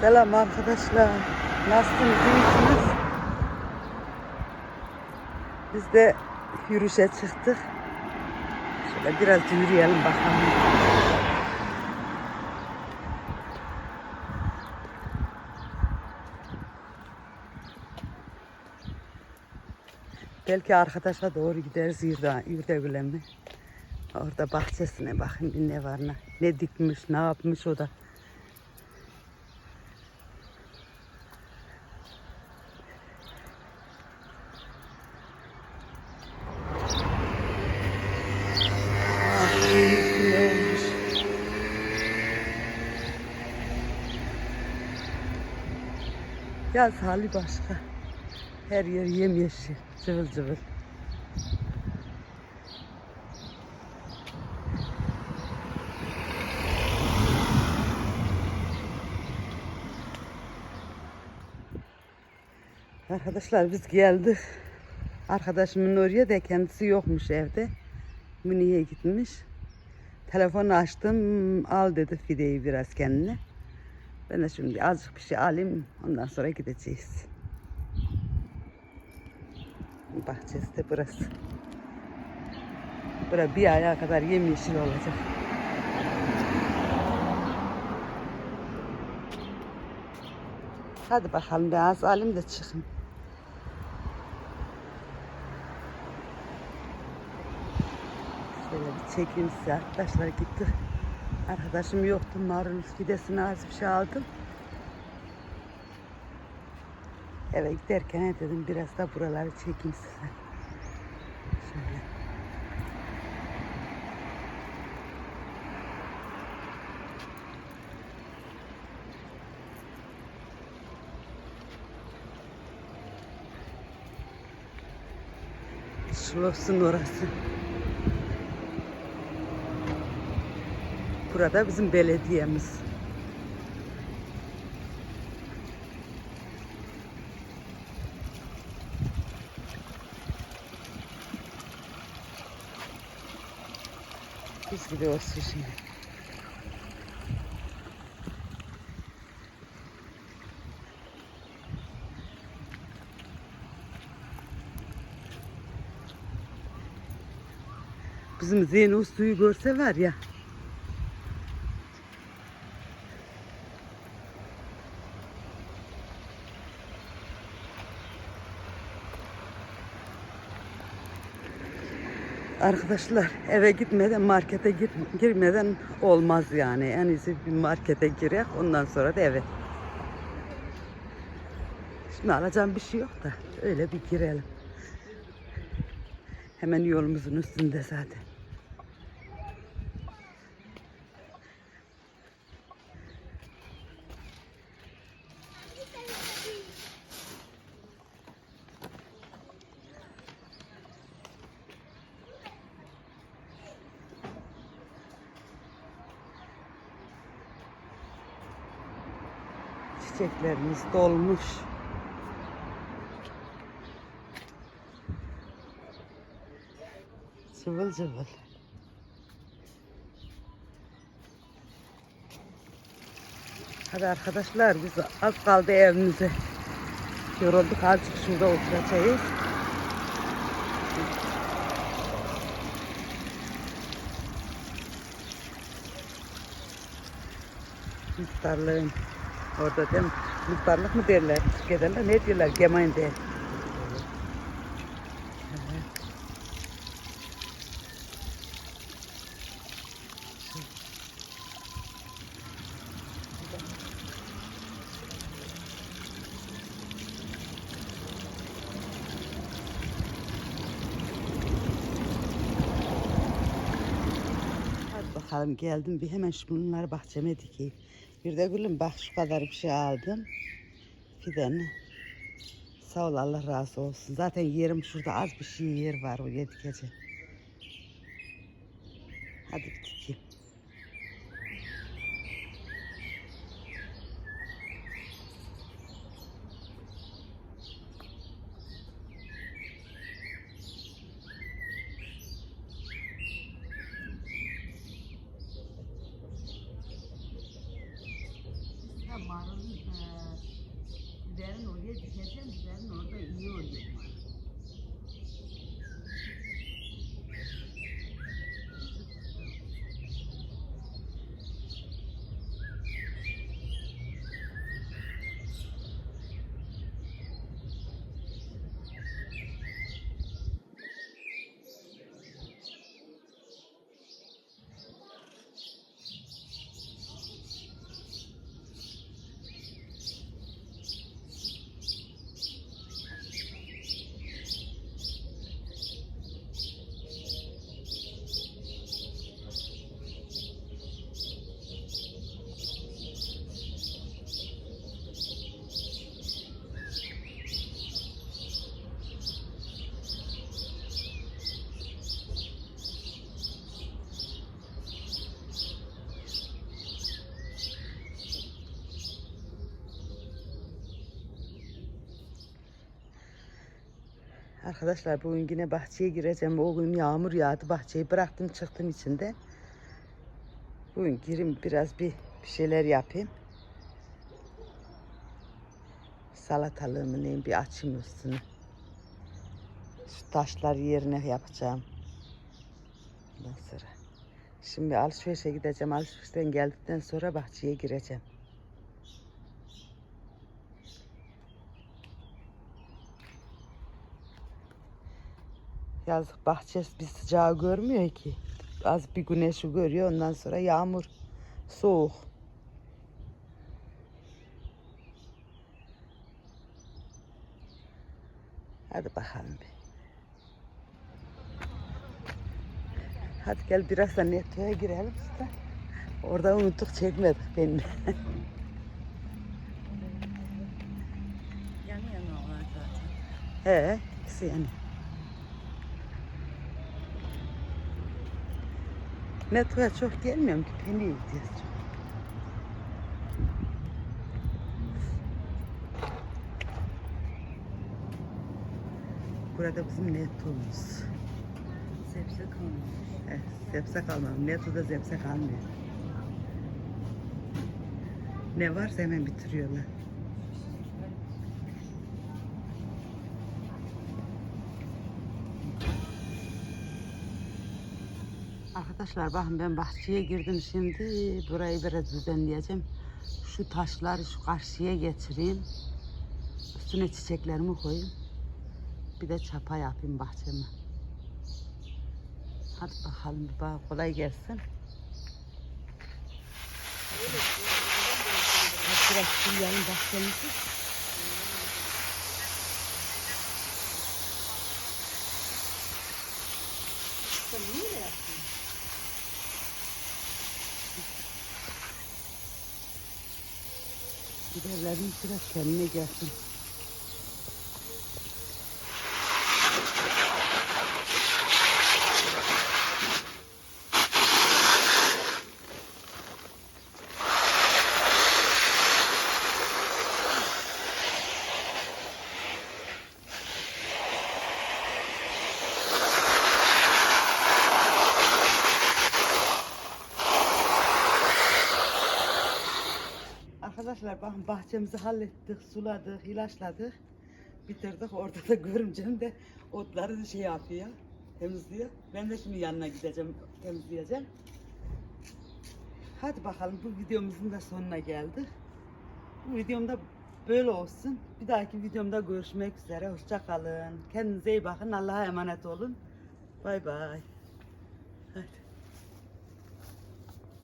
Selam arkadaşlar. Nasılsınız? İyisiniz? Biz de yürüyüşe çıktık. Şöyle biraz yürüyelim bakalım. Belki arkadaşa doğru gideriz Yurda, Yurdagül'e mi? Orada bahçesine bakın bir ne var ne, ne dikmiş ne yapmış o da. Yaz hali başka. Her yer yemyeşil, cıvıl cıvıl. Arkadaşlar biz geldik. Arkadaşımın oraya da kendisi yokmuş evde. Münih'e gitmiş. Telefonu açtım. Al dedi fideyi biraz kendine. Ben de şimdi azıcık bir şey alayım. Ondan sonra gideceğiz. Bahçesi de burası. Bura bir aya kadar yemyeşil olacak. Hadi bakalım biraz alayım da çıkın. Şöyle bir çekeyim size arkadaşlar gitti. Arkadaşım yoktu marul fidesini az bir şey aldım. Eve giderken dedim biraz da buraları çekeyim size. Şöyle. Schloss'un orası. Burada bizim belediyemiz. Biz gidiyoruz şimdi. Bizim Zeyno suyu görse var ya. Arkadaşlar eve gitmeden markete gir, girmeden olmaz yani. En iyisi bir markete girek ondan sonra da eve. Şimdi alacağım bir şey yok da öyle bir girelim. Hemen yolumuzun üstünde zaten. Çiçeklerimiz dolmuş. Cıvıl cıvıl. Hadi arkadaşlar biz az kaldı evimize. Yorulduk azıcık şurada oturacağız. Muhtarlığın orada değil? Muhtarlık mı derler? Türkiye'de ne diyorlar? Gemeinde. Hadi bakalım geldim bir hemen şu bunları bahçeme dikeyim. Bir de gülüm bak şu kadar bir şey aldım. Fideni. Sağ ol Allah razı olsun. Zaten yerim şurada az bir şey yer var oraya dikeceğim. Hadi bir dikeyim. da marulun eee, biberin oraya dikeceğim. Biberin orada iyi oluyor. Arkadaşlar bugün yine bahçeye gireceğim. O gün yağmur yağdı. Bahçeyi bıraktım çıktım içinde. Bugün gireyim biraz bir, bir şeyler yapayım. Salatalığımı neyim bir açayım üstünü. Şu taşlar yerine yapacağım. Ondan sonra. Şimdi alışverişe gideceğim. Alışverişten geldikten sonra bahçeye gireceğim. Yazık bahçesi bir sıcağı görmüyor ki. Az bir güneşi görüyor ondan sonra yağmur. Soğuk. Hadi bakalım bir. Hadi gel biraz da netoya girelim işte. Orada unuttuk çekmedik beni. Yan yana var zaten. He, ikisi yani. Netoya çok gelmiyorum ki beni gidiyoruz. Burada bizim netomuz. Sebze kalmış. Evet, zepse kalmıyor. Neto'da zepse kalmıyor. Ne varsa hemen bitiriyorlar. Arkadaşlar bakın ben bahçeye girdim şimdi. Burayı biraz düzenleyeceğim. Şu taşları şu karşıya getireyim. Üstüne çiçeklerimi koyayım. Bir de çapa yapayım bahçeme. Hadi bakalım bir bana kolay gelsin. Biraz niye Biberlerin biraz kendine gelsin. Arkadaşlar bakın bahçemizi hallettik, suladık, ilaçladık, bitirdik. Orada da görümcem de otları şey yapıyor, temizliyor. Ben de şimdi yanına gideceğim, temizleyeceğim. Hadi bakalım bu videomuzun da sonuna geldik. Bu videomda böyle olsun. Bir dahaki videomda görüşmek üzere. Hoşça kalın. Kendinize iyi bakın. Allah'a emanet olun. Bay bay. Hadi.